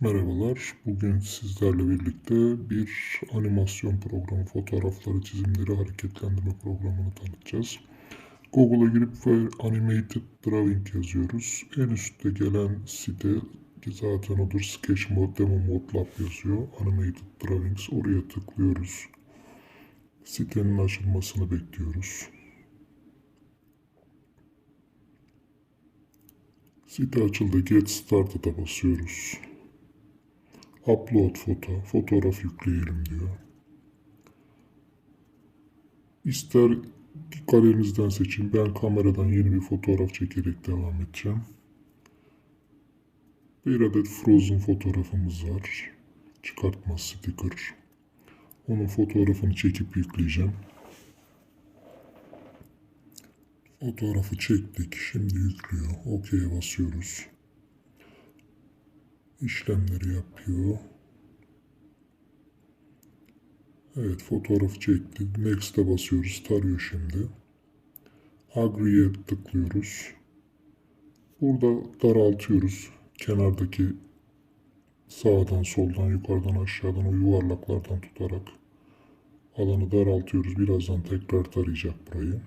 Merhabalar. Bugün sizlerle birlikte bir animasyon programı, fotoğrafları, çizimleri hareketlendirme programını tanıtacağız. Google'a girip Animated Drawing yazıyoruz. En üstte gelen site ki zaten odur Sketch Mode Demo Mode Lab yazıyor. Animated Drawings oraya tıklıyoruz. Sitenin açılmasını bekliyoruz. Site açıldı. Get Started'a basıyoruz. Upload foto, fotoğraf yükleyelim diyor. İster galerinizden seçin. Ben kameradan yeni bir fotoğraf çekerek devam edeceğim. Bir adet Frozen fotoğrafımız var. Çıkartma sticker. Onun fotoğrafını çekip yükleyeceğim. Fotoğrafı çektik. Şimdi yüklüyor. OK'ye basıyoruz işlemleri yapıyor. Evet fotoğrafı çekti. Next'e basıyoruz. Tarıyor şimdi. Agree'ye tıklıyoruz. Burada daraltıyoruz. Kenardaki sağdan soldan yukarıdan aşağıdan o yuvarlaklardan tutarak alanı daraltıyoruz. Birazdan tekrar tarayacak burayı.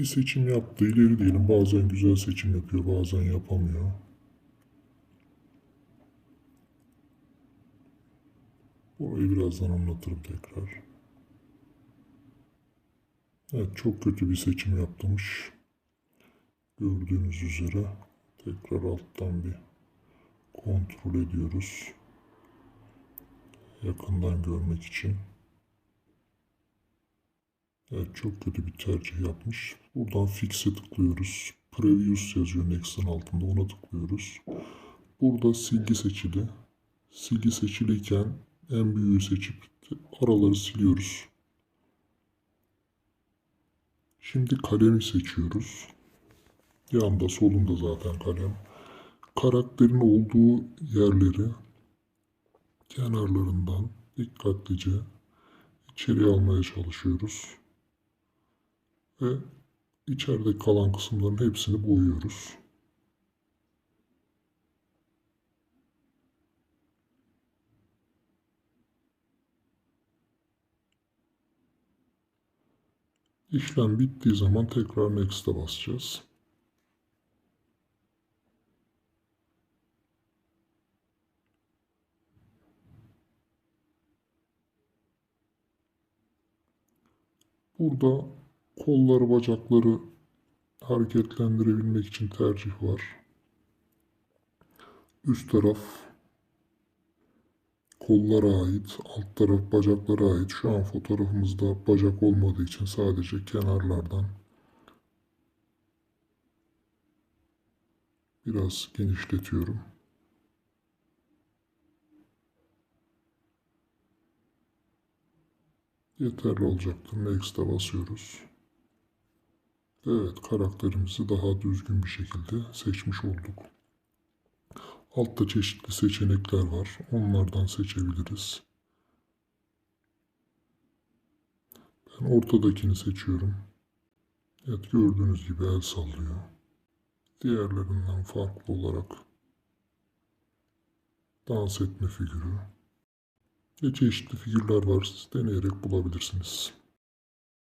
Bir seçim yaptı. İleri diyelim bazen güzel seçim yapıyor bazen yapamıyor. Burayı birazdan anlatırım tekrar. Evet çok kötü bir seçim yaptırmış. Gördüğünüz üzere tekrar alttan bir kontrol ediyoruz. Yakından görmek için. Evet çok kötü bir tercih yapmış. Buradan Fix'e tıklıyoruz. Previous yazıyor Next'in altında ona tıklıyoruz. Burada silgi seçili. Silgi seçiliyken en büyüğü seçip araları siliyoruz. Şimdi kalemi seçiyoruz. Yanında solunda zaten kalem. Karakterin olduğu yerleri kenarlarından dikkatlice içeri almaya çalışıyoruz ve içeride kalan kısımların hepsini boyuyoruz. İşlem bittiği zaman tekrar Next'e basacağız. Burada kolları, bacakları hareketlendirebilmek için tercih var. Üst taraf kollara ait, alt taraf bacaklara ait. Şu an fotoğrafımızda bacak olmadığı için sadece kenarlardan biraz genişletiyorum. Yeterli olacaktır. Next'e basıyoruz. Evet karakterimizi daha düzgün bir şekilde seçmiş olduk. Altta çeşitli seçenekler var. Onlardan seçebiliriz. Ben ortadakini seçiyorum. Evet gördüğünüz gibi el sallıyor. Diğerlerinden farklı olarak dans etme figürü ve çeşitli figürler var. Siz deneyerek bulabilirsiniz.